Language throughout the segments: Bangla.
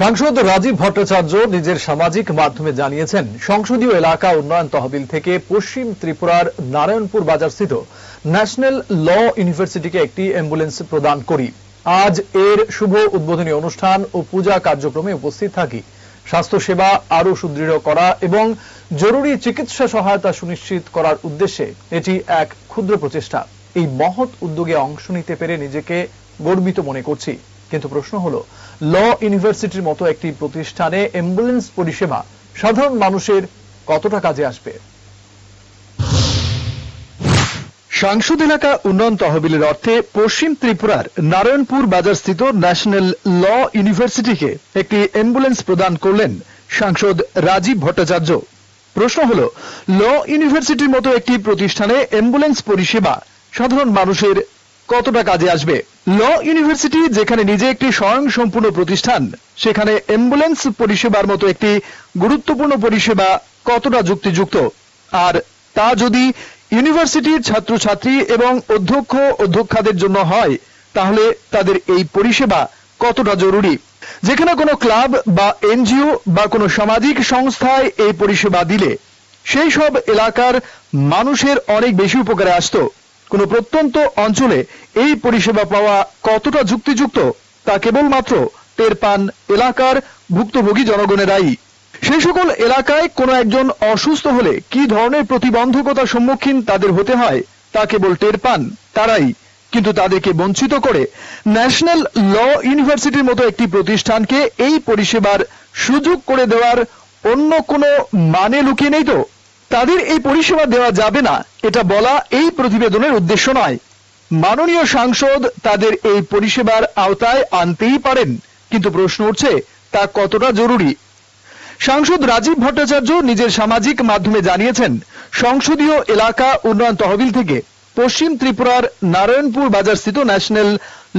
সাংসদ রাজীব ভট্টাচার্য নিজের সামাজিক মাধ্যমে জানিয়েছেন, সংসদীয় এলাকা উন্নয়ন তহবিল থেকে পশ্চিম ত্রিপুরার নারায়ণপুর বাজারস্থিত ন্যাশনাল ল ইউনিভার্সিটিকে একটি অ্যাম্বুলেন্স প্রদান করি। আজ এর শুভ উদ্বোধনী অনুষ্ঠান ও পূজা কার্যক্রমে উপস্থিত থাকি। স্বাস্থ্যসেবা আরও সুদৃঢ় করা এবং জরুরি চিকিৎসা সহায়তা সুনিশ্চিত করার উদ্দেশ্যে এটি এক ক্ষুদ্র প্রচেষ্টা। এই মহৎ উদ্যোগে অংশ নিতে পেরে নিজেকে গর্বিত মনে করছি। কিন্তু প্রশ্ন হলো ল ইউনিভার্সিটির মতো একটি প্রতিষ্ঠানে অ্যাম্বুলেন্স পরিষেবা সাধারণ মানুষের কতটা কাজে আসবে? সাংসদ এলাকা উন্নয়ন তহবিলের অর্থে পশ্চিম ত্রিপুরার নারায়ণপুর বাজারস্থিত ন্যাশনাল ল ইউনিভার্সিটিকে একটি অ্যাম্বুলেন্স প্রদান করলেন সাংসদ রাজীব ভট্টাচার্য। প্রশ্ন হল ল ইউনিভার্সিটির মতো একটি প্রতিষ্ঠানে অ্যাম্বুলেন্স পরিষেবা সাধারণ মানুষের কতটা কাজে আসবে? ল ইউনিভার্সিটি, যেখানে নিজে একটি স্বয়ং সম্পূর্ণ প্রতিষ্ঠান, সেখানে অ্যাম্বুলেন্স পরিষেবার মতো একটি গুরুত্বপূর্ণ পরিষেবা কতটা যুক্তিযুক্ত? আর তা যদি ইউনিভার্সিটির ছাত্রছাত্রী এবং অধ্যক্ষ অধ্যক্ষাদের জন্য হয়, তাহলে তাদের এই পরিষেবা কতটা জরুরি? যেখানে কোনো ক্লাব বা এনজিও বা কোনো সামাজিক সংস্থায় এই পরিষেবা দিলে, সেই সব এলাকার মানুষের অনেক বেশি উপকারে আসতো। কোনো প্রত্যন্ত অঞ্চলে এই পরিষেবা পাওয়া কতটা যুক্তিযুক্ত, তা কেবলমাত্র টের পান এলাকার ভুক্তভোগী জনগণেরাই। সেই সকল এলাকায় কোনো একজন অসুস্থ হলে কি ধরনের প্রতিবন্ধকতার সম্মুখীন তাদের হতে হয়, তা কেবল টের পান তারাই। কিন্তু তাদেরকে বঞ্চিত করে ন্যাশনাল ল ইউনিভার্সিটির মতো একটি প্রতিষ্ঠানকে এই পরিষেবার সুযোগ করে দেওয়ার অন্য কোনো মানে লুকিয়ে নেই তো? তাদের এই পরিষেবা দেওয়া যাবে না। এটা বলা এই প্রতিবেদনের উদ্দেশ্য নয়। মাননীয় সাংসদ তাদের এই পরিষেবার আওতায় আনতেই পারেন, কিন্তু প্রশ্ন উঠছে, তা কতটা জরুরি? সাংসদ রাজীব ভট্টাচার্য নিজের সামাজিক মাধ্যমে জানিয়েছেন, সংসদীয় এলাকা উন্নয়ন তহবিল থেকে পশ্চিম ত্রিপুরার নারায়ণপুর বাজারস্থিত ন্যাশনাল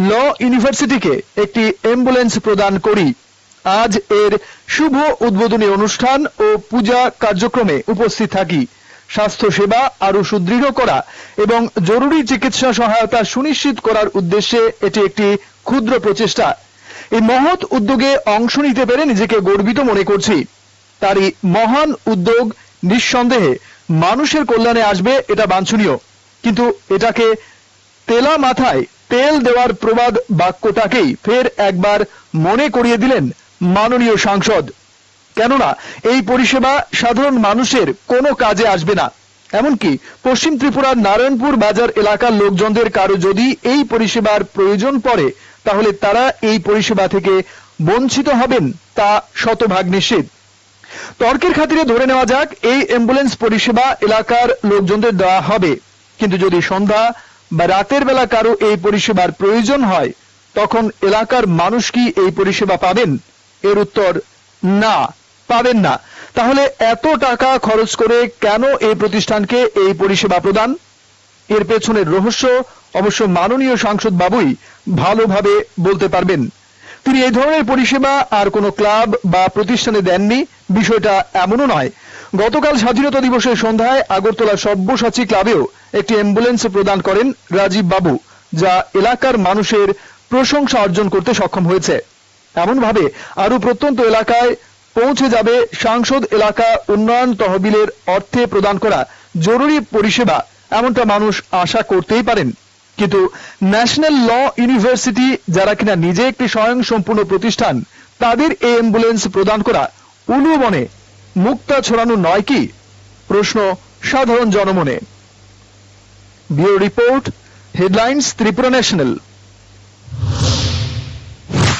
ল ইউনিভার্সিটিকে একটি অ্যাম্বুলেন্স প্রদান করি। আজ এর শুভ উদ্বোধনী অনুষ্ঠান ও পূজা কার্যক্রমে উপস্থিত থাকি। স্বাস্থ্য সেবা আরও সুদৃঢ় করা এবং জরুরি চিকিৎসা সহায়তা সুনিশ্চিত করার উদ্দেশ্যে এটি একটি ক্ষুদ্র প্রচেষ্টা। এই মহৎ উদ্যোগে অংশ নিতে পেরে নিজেকে গর্বিত মনে করছি। তারই মহান উদ্যোগ নিঃসন্দেহে মানুষের কল্যাণে আসবে এটা বাঞ্ছনীয়। কিন্তু এটাকে তেলা মাথায় তেল দেওয়ার প্রবাদ বাক্যটাকেই ফের একবার মনে করিয়ে দিলেন মাননীয় সাংসদ। কেননা, এই পরিষেবা সাধারণ মানুষের কোনো কাজে আসবে না। এমনকি পশ্চিম ত্রিপুরার নারায়ণপুর বাজার এলাকার লোকজনদের কারও যদি এই পরিষেবার প্রয়োজন পড়ে, তাহলে তারা এই পরিষেবা থেকে বঞ্চিত হবেন তা শতভাগ নিশ্চিত। তর্কের খাতিরে ধরে নেওয়া যাক, এই অ্যাম্বুলেন্স পরিষেবা এলাকার লোকজনদের দেওয়া হবে। কিন্তু যদি সন্ধ্যা বা রাতের বেলা কারও এই পরিষেবার প্রয়োজন হয়, তখন এলাকার মানুষ কি এই পরিষেবা পাবেন? এর উত্তর, না, পাবেন না। তাহলে এত টাকা খরচ করে কেন এই প্রতিষ্ঠানকে এই পরিষেবা প্রদান? এর পেছনের রহস্য অবশ্য মাননীয় সাংসদ বাবুই ভালোভাবে বলতে পারবেন। তিনি এই ধরনের পরিষেবা আর কোনো ক্লাব বা প্রতিষ্ঠানে দেননি, বিষয়টা এমনও নয়। গতকাল স্বাধীনতা দিবসের সন্ধ্যায় আগরতলা সব্যসাচী ক্লাবেও একটি অ্যাম্বুলেন্স প্রদান করেন রাজীব বাবু, যা এলাকার মানুষের প্রশংসা অর্জন করতে সক্ষম হয়েছে। এমনভাবে আরও প্রত্যন্ত এলাকায় পৌঁছে যাবে সাংসদ এলাকা উন্নয়ন তহবিলের অর্থে প্রদান করা জরুরি পরিষেবা, এমনটা মানুষ আশা করতেই পারেন। কিন্তু ন্যাশনাল ল ইউনিভার্সিটি যারা কিনা নিজে একটি স্বয়ং সম্পূর্ণ প্রতিষ্ঠান, তাদের এই অ্যাম্বুলেন্স প্রদান করা উলু বনে মুক্তা ছড়ানো নয় কি? প্রশ্ন সাধারণ জনমনে। Bureau report, headlines, Tripura national.